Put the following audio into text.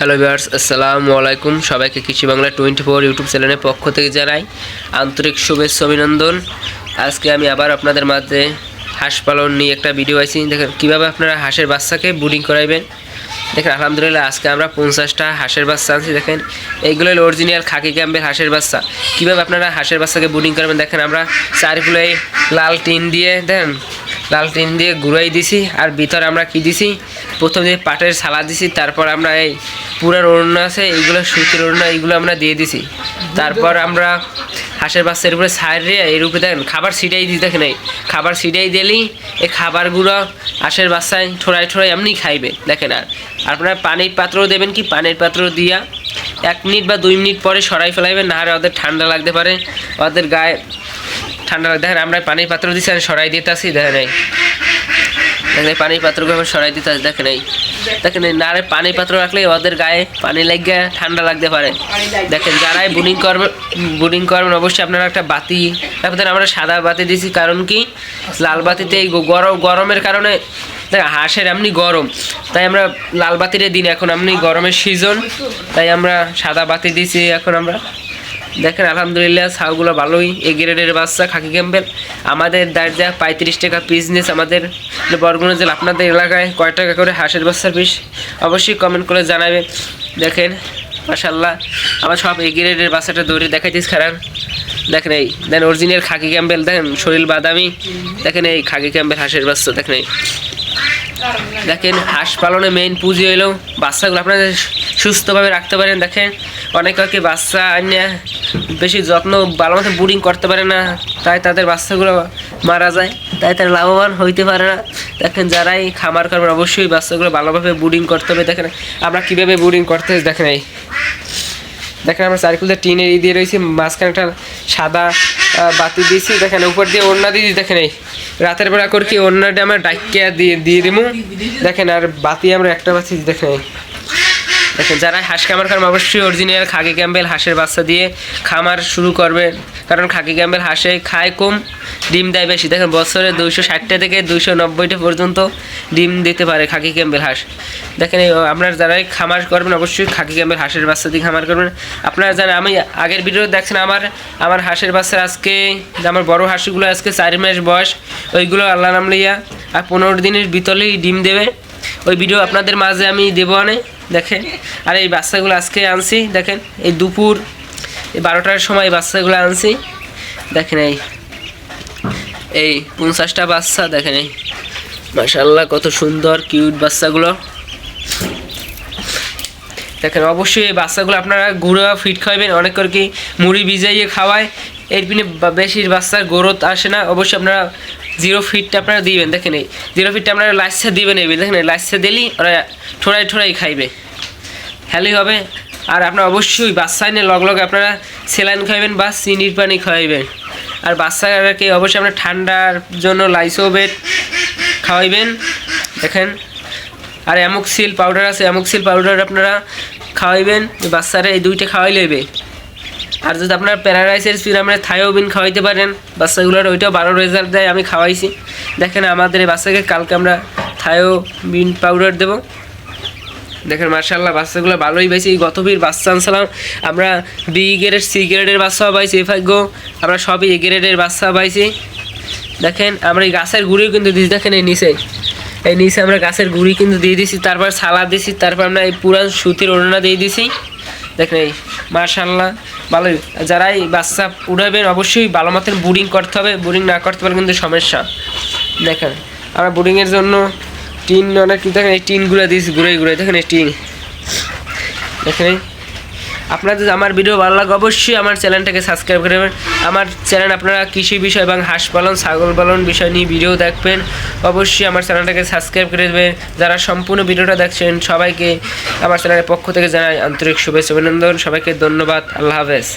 Hello viewers আসসালামু আলাইকুম সবাইকে কৃষি বাংলা টোয়েন্টি ফোর ইউটিউব চ্যানেলের পক্ষ থেকে জানাই আন্তরিক শুভেচ্ছা, অভিনন্দন। আজকে আমি আবার আপনাদের মাঝে হাঁস পালন নিয়ে একটা ভিডিও আইছি। দেখেন কীভাবে আপনারা হাঁসের বাচ্চাকে বুডিং করাইবেন। দেখেন আলহামদুলিল্লাহ, আজকে আমরা পঞ্চাশটা হাঁসের বাচ্চা আনছি। দেখেন, এইগুলো হলো অরিজিনাল খাকি ক্যাম্পের হাঁসের বাচ্চা। কীভাবে আপনারা হাঁসের বাচ্চাকে বুডিং করবেন? দেখেন আমরা চারগুলো লাল টিন দিয়ে দেন লাল টিন দিয়ে গুঁড়াই দিছি। আর ভিতরে আমরা কি দিছি? প্রথম দিয়ে পাটের সালা দিছি, তারপর আমরা এই পুরার ওড়না আছে, এইগুলো সুতির ওড়না, এইগুলো আমরা দিয়ে দিছি। তারপর আমরা হাঁসের বাচ্চার উপরে রে, এর উপরে দেখেন, খাবার ছিটাই দিই, দেখেন এই খাবার ছিটাই দিলেই এই খাবারগুলো হাঁসের বাচ্চায় ঠোড়াই ঠোড়াই এমনি খাইবে, দেখেন আর। আপনারা পানির পাত্র দেবেন কি? পানির পাত্র দিয়া এক মিনিট বা দুই মিনিট পরে সরাই ফেলাইবেন, না হলে ওদের ঠান্ডা লাগতে পারে, ওদের গায়ে ঠান্ডা লাগে দেখেন, আমরা পানির পাত্র দিচ্ছি আর সরাই দিতে আসি দেখেন দেখেন পানির পাত্রগুলো আমরা সরাই দিতে আসি দেখেন এই দেখেন এই নারে পানির পাত্র রাখলে ওদের গায়ে পানি লাগিয়ে ঠান্ডা লাগতে পারে। দেখেন, যারাই বুনিং করবে, বুনিং করবেন, অবশ্যই আপনারা একটা বাতি তারপর আমরা সাদা বাতি দিয়েছি কারণ কি? লাল বাতিতে এই গরম, গরমের কারণে দেখ হাঁসের এমনি গরম। তাই আমরা লাল বাতিরে দিন এখন এমনি গরমের সিজন তাই আমরা সাদা বাতি দিয়েছি এখন আমরা দেখেন, আলহামদুলিল্লাহ ছাউগুলো ভালোই। এ গ্রেডের বাচ্চা খাকি ক্যাম্পেল আমাদের দার্জা পঁয়ত্রিশ টাকা পিস নিয়েছে আমাদের বরগুনা জেলা, আপনাদের এলাকায় কয় টাকা করে হাঁসের বাচ্চার পিস অবশ্যই কমেন্ট করে জানাবে দেখেন মাসাল্লাহ আমার সব এ গ্রেডের বাচ্চাটা দৌড়ে দেখাইতিস খারাপ। দেখেন এই দেন অরিজিনাল খাকি ক্যাম্পেল দেখেন, শরীর বাদামি। দেখেন এই খাকি ক্যাম্পেল হাঁসের বাচ্চা, দেখেন এই। দেখেন, হাঁস পালনে মেইন পুঁজি হইল বাচ্চাগুলো আপনাদের সুস্থভাবে রাখতে পারেন, দেখেন। অনেক কি বাচ্চা আনিয়ে বেশি যত্ন, ভালো মতো বুডিং করতে পারে না, তাই তাদের বাচ্চাগুলো মারা যায়, তাই তারা লাভবান হইতে পারে না। দেখেন যারাই খামার করবেন, অবশ্যই বাচ্চাগুলো ভালোভাবে বুডিং করতে হবে। দেখেন আমরা কীভাবে বুডিং করতে দেখেন এই। দেখেন আমরা চারিকুলতে টিনের ই দিয়ে রয়েছি, মাঝখানে একটা সাদা বাতি দিয়েছি, দেখেন উপর দিয়ে ওড়না দিয়ে দেখেন এই। রাতের বেলা করে কি ওড়নাটা আমরা ডাকিয়া দিয়ে দিয়ে দিমু। দেখেন আর বাতি আমরা একটা বাতি দেখেন দেখেন, যারা হাঁস খামার খান অবশ্যই অরিজিনাল খাকি ক্যাম্বেল হাঁসের বাচ্চা দিয়ে খামার শুরু করবেন। কারণ খাকি ক্যাম্বেল হাঁসে খায় কম, ডিম দেয় বেশি। দেখেন, বছরে দুইশো ষাটটা থেকে দুইশো নব্বইটা পর্যন্ত ডিম দিতে পারে খাকি ক্যাম্বেল হাঁস। দেখেন আপনার যারাই খামার করবেন, অবশ্যই খাকি ক্যাম্বেল হাঁসের বাচ্চা দিয়ে খামার করবেন। আপনারা জানেন, আমি আগের ভিডিও দেখছেন, আমার আমার হাঁসের বাচ্চার আজকে, আমার বড় হাঁসগুলো আজকে চার মাস বয়স। ওইগুলো আল্লাহ নাম আর পনেরো দিনের ভিতরেই ডিম দেবে। ওই ভিডিও আপনাদের মাঝে আমি দেবো অনেক দেখেন। আর এই বাচ্চাগুলো আজকে আনছি, দেখেন, এই দুপুর, এই বারোটার সময় এই বাচ্চাগুলো আনছি। দেখেন এই এই পঞ্চাশটা বাচ্চা, দেখেন এই। মাসাল্লাহ কত সুন্দর, কিউট বাচ্চাগুলো। দেখেন, অবশ্যই এই বাচ্চাগুলো আপনারা ঘুরে ফিট খাওয়াবেন, অনেক করে কি মুড়ি ভিজাইয়ে খাওয়ায়। এর পিনে বা- বেশি বাচ্চার গ্রোথ আসে না। অবশ্যই আপনারা জিরো ফিটটা আপনারা দিবেন। দেখেন এই জিরো ফিটটা আপনারা লাইসা দিবেন এই দেখেন লাইসা দিলেই ওরা ঠোড়াই ঠোড়াই খাইবে। হ্যালি হবে। আর আপনারা অবশ্যই বাচ্চা এনে লগ লগ আপনারা সেলাইন খাইবেন বা চিনির পানি খাওয়াইবেন। আর বাচ্চাকে অবশ্যই আপনার ঠান্ডার জন্য লাইসোবেট খাওয়াইবেন। দেখেন। আর অ্যামোক্সিল পাউডার আছে অ্যামোক্সিল পাউডার আপনারা খাওয়াইবেন। বাচ্চারা এই দুইটা খাওয়াই লইবে। আর যদি আপনার প্যারালাইসের সিরামের থায়োবিন খাওয়াইতে পারেন, বাচ্চাগুলোর ওইটাও ভালো রেজাল্ট দেয়, আমি খাওয়াইছি। দেখেন আমাদের এই বাচ্চাকে কালকে আমরা থায়োবিন পাউডার দেবো। দেখেন মার্শাল্লাহ বাচ্চাগুলো ভালোই পাইছি। গত বীর বাচ্চা আনছিলাম, আমরা বি গ্রেড সি গ্রেডের বাচ্চাও পাইছি এফাগ্য আমরা সবই এ গ্রেডের বাচ্চা পাইছি। দেখেন আমরা এই গাছের গুঁড়িও কিন্তু দিয়েছি, দেখেন এই নিচে। এই নিচে আমরা গাছের গুঁড়ি কিন্তু দিয়ে দিছি তারপর সালাদ দিছি তারপর আমরা এই পুরান সুতির ওড়না দিয়ে দিছি দেখেন এই মার্শাল্লাহ ভালোই যারা এই বাচ্চা উড়াবেন অবশ্যই ভালো মতন বোরিং করতে হবে বোরিং না করতে পারলে কিন্তু সমস্যা। দেখেন, আমরা বোরিংয়ের জন্য টিন অনেক, দেখেন এই টিনগুলো দিয়েছি, ঘুরে ঘুরে, দেখেন এই টিন। দেখেন এই। আপনাদের যদি আমার ভিডিও ভালো লাগে, অবশ্যই আমার চ্যানেলটাকে সাবস্ক্রাইব করে দেবেন আমার চ্যানেল আপনারা কৃষি বিষয় এবং হাঁস পালন, ছাগল পালন বিষয় নিয়ে ভিডিও দেখবেন, অবশ্যই আমার চ্যানেলটাকে সাবস্ক্রাইব করে দেবেন যারা সম্পূর্ণ ভিডিওটা দেখছেন, সবাইকে আমার চ্যানেলের পক্ষ থেকে জানাই আন্তরিক শুভেচ্ছা, অভিনন্দন, সবাইকে ধন্যবাদ, আল্লাহ হাফেজ